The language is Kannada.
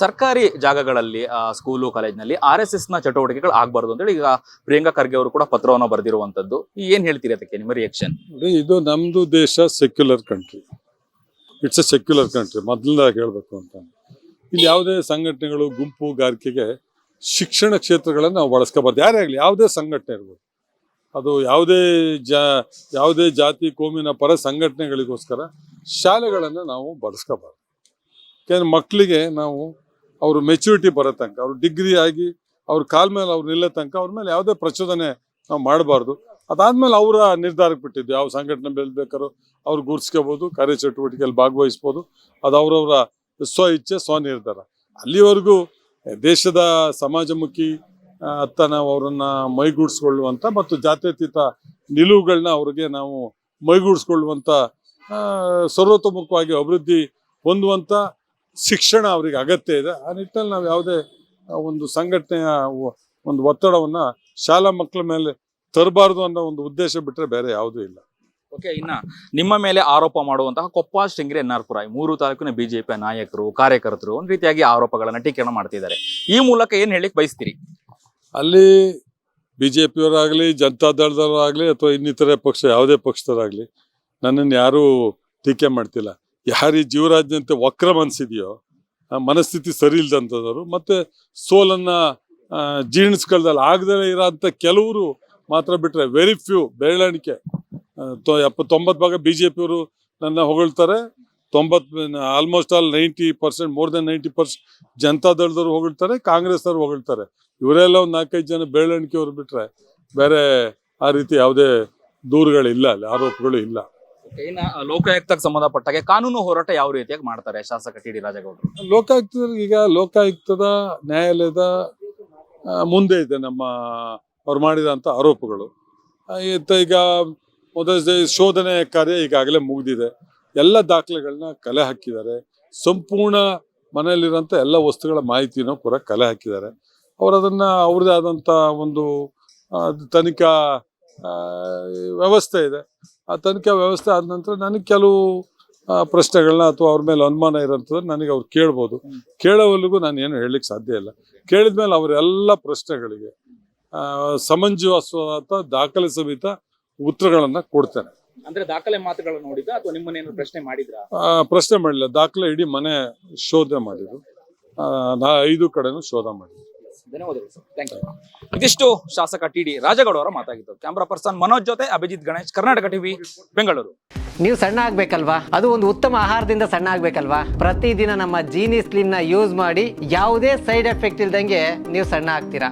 ಸರ್ಕಾರಿ ಜಾಗಗಳಲ್ಲಿ ಸ್ಕೂಲು ಕಾಲೇಜ್ನಲ್ಲಿ ಆರ್ ಎಸ್ನ ಚಟುವಟಿಕೆಗಳು ಆಗಬಾರ್ದು ಅಂತೇಳಿ ಈಗ ಪ್ರಿಯಾಂಕಾ ಖರ್ಗೆ ಅವರು ಕೂಡ ಪತ್ರವನ್ನು ಬರೆದಿರುವಂತದ್ದು ಏನ್ ಹೇಳ್ತೀರಿ ಅದಕ್ಕೆ ನಿಮ್ಮ ರಿಯಾಕ್ಷನ್ ನೋಡಿ, ಇದು ನಮ್ಮದು ದೇಶ secular country it's a secular country ಮೊದಲನೇದಾಗಿ ಹೇಳಬೇಕು ಅಂತ. ಇಲ್ಲಿ ಯಾವುದೇ ಸಂಘಟನೆಗಳು ಗುಂಪು ಗಾರಿಕೆಗೆ ಶಿಕ್ಷಣ ಕ್ಷೇತ್ರಗಳನ್ನು ನಾವು ಬಳಸ್ಕೋಬಾರ್ದು. ಯಾರೇ ಆಗಲಿ, ಯಾವುದೇ ಸಂಘಟನೆ ಇರ್ಬೋದು. ಅದು ಯಾವುದೇ ಜಾ, ಯಾವುದೇ ಜಾತಿ, ಕೋಮಿನ ಪರ ಸಂಘಟನೆಗಳಿಗೋಸ್ಕರ ಶಾಲೆಗಳನ್ನು ನಾವು ಬಳಸ್ಕೋಬಾರ್ದು. ಯಾಕೆಂದ್ರೆ ಮಕ್ಕಳಿಗೆ ನಾವು ಅವರು ಮೆಚುರಿಟಿ ಬರೋ ತನಕ, ಅವ್ರು ಡಿಗ್ರಿ ಆಗಿ ಅವ್ರ ಕಾಲ ಮೇಲೆ ಅವ್ರು ನಿಲ್ಲೋ ತನಕ ಅವ್ರ ಮೇಲೆ ಯಾವುದೇ ಪ್ರಚೋದನೆ ನಾವು ಮಾಡಬಾರ್ದು. ಅದಾದ್ಮೇಲೆ ಅವರ ನಿರ್ಧಾರಕ್ಕೆ ಬಿಟ್ಟಿದ್ದು, ಯಾವ ಸಂಘಟನೆ ಮೇಲೆ ಅವ್ರು ಗುರ್ಸ್ಕೋಬಹುದು ಕಾರ್ಯಚಟುವಟಿಕೆಯಲ್ಲಿ ಭಾಗವಹಿಸ್ಬೋದು, ಅದು ಅವರವರ ಸ್ವ ಇಚ್ಛೆ, ಸ್ವ ನಿರ್ಧಾರ. ಅಲ್ಲಿವರೆಗೂ ದೇಶದ ಸಮಾಜಮುಖಿ ಅತ್ತ ನಾವು ಅವರನ್ನ ಮೈಗೂಡಿಸ್ಕೊಳ್ಳುವಂಥ ಮತ್ತು ಜಾತ್ಯತೀತ ನಿಲುವುಗಳನ್ನ ಅವ್ರಿಗೆ ನಾವು ಮೈಗೂಡಿಸ್ಕೊಳ್ಳುವಂಥ ಸರ್ವತೋಮುಖವಾಗಿ ಅಭಿವೃದ್ಧಿ ಹೊಂದುವಂತ ಶಿಕ್ಷಣ ಅವರಿಗೆ ಅಗತ್ಯ ಇದೆ. ಆ ನಿಟ್ಟಿನಲ್ಲಿ ನಾವು ಯಾವುದೇ ಒಂದು ಸಂಘಟನೆಯ ಒಂದು ಒತ್ತಡವನ್ನ ಶಾಲಾ ಮಕ್ಕಳ ಮೇಲೆ ತರಬಾರ್ದು ಅನ್ನೋ ಒಂದು ಉದ್ದೇಶ ಬಿಟ್ರೆ ಬೇರೆ ಯಾವುದೂ ಇಲ್ಲ. ಓಕೆ ಇನ್ನ ನಿಮ್ಮ ಮೇಲೆ ಆರೋಪ ಮಾಡುವಂತಹ ಕೊಪ್ಪ ಶೃಂಗೇರಿ ಈ ಮೂರು ತಾಲೂಕಿನ ಬಿಜೆಪಿ ನಾಯಕರು ಕಾರ್ಯಕರ್ತರು ಒಂದ್ ರೀತಿಯಾಗಿ ಆರೋಪಗಳನ್ನ ಟೀಕೆಯನ್ನು ಮಾಡ್ತಿದ್ದಾರೆ. ಈ ಮೂಲಕ ಏನ್ ಹೇಳಿಕ್ ಬಯಸ್ತೀರಿ? ಅಲ್ಲಿ ಬಿ ಜೆ ಪಿಯವರಾಗಲಿ ಜನತಾ ದಳದವರಾಗಲಿ ಅಥವಾ ಇನ್ನಿತರೆ ಪಕ್ಷ ಯಾವುದೇ ಪಕ್ಷದವರಾಗಲಿ ನನ್ನನ್ನು ಯಾರೂ ಟೀಕೆ ಮಾಡ್ತಿಲ್ಲ. ಯಾರು ಜೀವರಾಜ್ಯಂತ ವಕ್ರ ಮನಸ್ಸಿದೆಯೋ ಮನಸ್ಥಿತಿ ಸರಿ ಇಲ್ದಂಥದವರು ಮತ್ತೆ ಸೋಲನ್ನ ಜೀರ್ಣಿಸ್ಕೊಳ್ದಲ್ಲ ಆಗದೇ ಇರೋಂಥ ಕೆಲವರು ಮಾತ್ರ ಬಿಟ್ರೆ ವೆರಿ ಫ್ಯೂ ಬೆರಳಿಕೆ ಎಪ್ಪ ತೊಂಬತ್ತು ಭಾಗ ಬಿ ಜೆ ಪಿಯವರು ನನ್ನ ಹೊಗಳ್ತಾರೆ. ತೊಂಬತ್ almost all ninety percent more than ninety percent Janata ದಳದವ್ರು ಹೊಗಳ್ತಾರೆ, ಕಾಂಗ್ರೆಸ್ನವ್ರು ಹೊಗಳ್ತಾರೆ. ಇವರೆಲ್ಲ ಒಂದು ನಾಲ್ಕೈದು ಜನ ಬೆರಳಿಕೆಯವ್ರು ಬಿಟ್ರೆ ಬೇರೆ ಆ ರೀತಿ ಯಾವುದೇ ದೂರುಗಳಿಲ್ಲ, ಅಲ್ಲಿ ಆರೋಪಗಳು ಇಲ್ಲ. ಇನ್ನ ಲೋಕಾಯುಕ್ತಕ್ಕೆ ಸಂಬಂಧಪಟ್ಟಾಗೆ ಕಾನೂನು ಹೋರಾಟ ಯಾವ ರೀತಿಯಾಗಿ ಮಾಡ್ತಾರೆ ಶಾಸಕ ಟಿ ಡಿ ರಾಜೇಗೌಡರು? ಲೋಕಾಯುಕ್ತ ಈಗ ಲೋಕಾಯುಕ್ತದ ನ್ಯಾಯಾಲಯದ ಮುಂದೆ ಇದೆ ನಮ್ಮ, ಅವ್ರು ಮಾಡಿದಂತ ಆರೋಪಗಳು. ಈಗ ಮೊದಲ ಶೋಧನೆ ಕಾರ್ಯ ಈಗಾಗಲೇ ಮುಗಿದಿದೆ. ಎಲ್ಲ ದಾಖಲೆಗಳನ್ನ ಕಲೆ ಹಾಕಿದ್ದಾರೆ. ಸಂಪೂರ್ಣ ಮನೆಯಲ್ಲಿರೋಂಥ ಎಲ್ಲ ವಸ್ತುಗಳ ಮಾಹಿತಿನೂ ಕೂಡ ಕಲೆ ಹಾಕಿದ್ದಾರೆ. ಅವರು ಅದನ್ನ ಅವ್ರದ್ದೇ ಒಂದು ತನಿಖಾ ವ್ಯವಸ್ಥೆ ಇದೆ. ಆ ತನಿಖಾ ವ್ಯವಸ್ಥೆ ಆದ ನಂತರ ನನಗೆ ಕೆಲವು ಪ್ರಶ್ನೆಗಳನ್ನ ಅಥವಾ ಅವ್ರ ಮೇಲೆ ಅನುಮಾನ ಇರೋಂಥದ್ದು ನನಗೆ ಅವ್ರು ಕೇಳ್ಬೋದು. ಕೇಳೋವಲ್ಲಿಗೂ ನಾನು ಏನು ಹೇಳಲಿಕ್ಕೆ ಸಾಧ್ಯ ಇಲ್ಲ. ಕೇಳಿದ ಕೇಳಿದ್ಮೇಲೆ ಅವರೆಲ್ಲ ಪ್ರಶ್ನೆಗಳಿಗೆ ಸಮಂಜಸವಾದ ದಾಖಲೆ ಸಮೇತ ಉತ್ತರಗಳನ್ನು ಕೊಡ್ತೇನೆ. ಅಂದ್ರೆ ದಾಖಲೆ ಮಾತುಗಳನ್ನು ನೋಡಿದ ಅಥವಾ ನಿಮ್ಮನ್ನೇನು ಪ್ರಶ್ನೆ ಮಾಡಿದ್ರ? ಪ್ರಶ್ನೆ ಮಾಡಲಿಲ್ಲ. ದಾಖಲೆ ಇಡೀ ಮನೆ ಶೋಧ ಮಾಡಿದ್ರು ನಾ ಐದು ಕಡೆನೂ ಶೋಧ ಮಾಡಿದ್ರು ಧನ್ಯವಾದಗಳು. ಇದಿಷ್ಟು ಶಾಸಕ ಟಿ ಡಿ ರಾಜಗೌಡ ಅವರ ಮಾತಾಗಿತ್ತು ಕ್ಯಾಮ್ರಾ ಪರ್ಸನ್ ಮನೋಜ್ ಜೊತೆ ಅಭಿಜಿತ್ ಗಣೇಶ್, ಕರ್ನಾಟಕ ಟಿವಿ ಬೆಂಗಳೂರು. ನೀವು ಸಣ್ಣ ಆಗ್ಬೇಕಲ್ವಾ? ಅದು ಒಂದು ಉತ್ತಮ ಆಹಾರದಿಂದ ಸಣ್ಣ ಆಗ್ಬೇಕಲ್ವಾ? ಪ್ರತಿದಿನ ನಮ್ಮ ಜೀನಿ ಸ್ಲಿಮ್ನ ಯೂಸ್ ಮಾಡಿ ಯಾವುದೇ ಸೈಡ್ ಎಫೆಕ್ಟ್ ಇಲ್ದಂಗೆ ನೀವು ಸಣ್ಣ ಆಗ್ತೀರಾ?